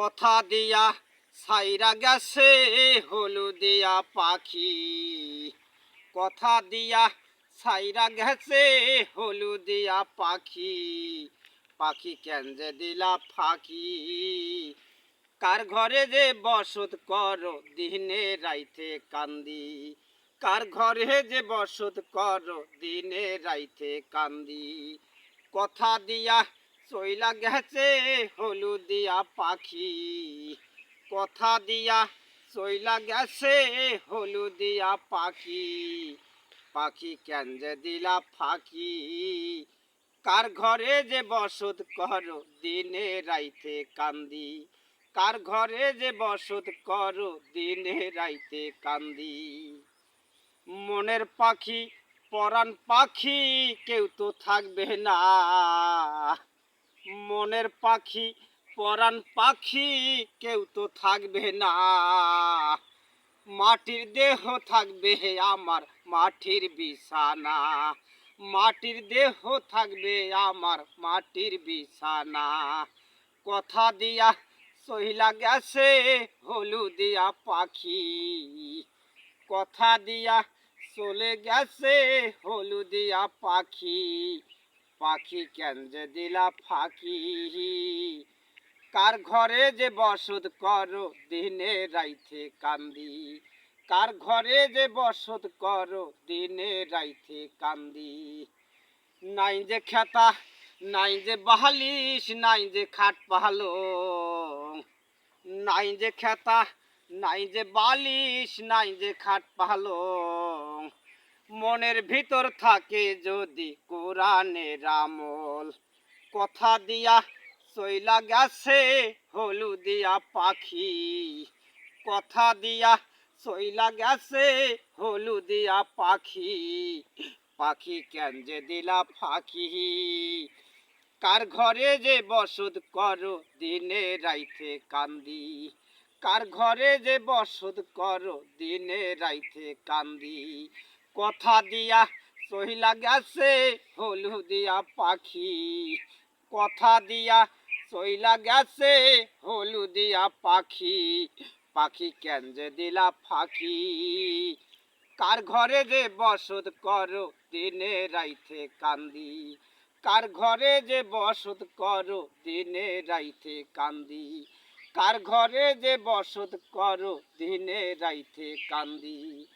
কথা দিয়া সাইরা গেছে হলুদিয়া পাখি। কথা দিয়া সাইরা গেছে হলুদিয়া পাখি। পাখি কেন যে দিলা ফাঁকি? কার ঘরে যে বসত করো দিনে রাইতে কান্দি? কার ঘরে যে বসত করো দিনে রাইতে কান্দি? কথা দিয়া চইলা গেছে হলুদিয়া পাখি। কথা দিয়া চইলা গেছে হলুদিয়া পাখি। পাখি কেন যে দিলা ফাঁকি? কার ঘরে যে বসত করো দিনে রাইতে কান্দি? কার ঘরে যে বসত করো দিনে রাইতে কান্দি? মনের পাখি, পরাণ পাখি কেউ তো থাকবে না। মনের পাখি, পরাণ পাখি কেউ তো থাকবে না। মাটির দেহ থাকবে আমার মাটির বিছানা। মাটির দেহ থাকবে আমার মাটির বিছানা। কথা দিয়া সহিলা গেছে হলুদিয়া পাখি। কথা দিয়া চলে গেছে হলুদিয়া পাখি। পাখি কেন যে দিলা ফাঁকি। কার ঘরে যে বসত করো, দিনে রাইতে কান্দি। কার ঘরে যে বসত করো, দিনে রাইতে কান্দি। নাই যে খেতা, নাই যে বাহালিস নাই যে খাট পাহালো নাই যে খেতা, নাই যে বালিশ, নাই যে খাট পাহালো মনের ভিতর থাকে যদি কোরআনের আমল কথা দিয়া চইলা গেছে হলুদিয়া পাখি। কথা দিয়া চইলা গেছে হলুদিয়া পাখি। পাখি কেন যে দিলা ফাঁকি? কার ঘরে যে বসত করো দিনে রাইতে কান্দি? কার ঘরে যে বসত করো দিনে রাইতে কান্দি? কথা দিয়া সহিলা গেছে হলুদিয়া পাখি। কথা দিয়া সইলা গেছে হলুদিয়া পাখি। পাখি কেন যে দিলা ফাঁকি? কার ঘরে যে বসত করো, দিনে রাইতে কান্দি। কার ঘরে যে বসত করো, দিনে রাইতে কান্দি। কার ঘরে যে বসত করো, দিনে রাইতে কান্দি।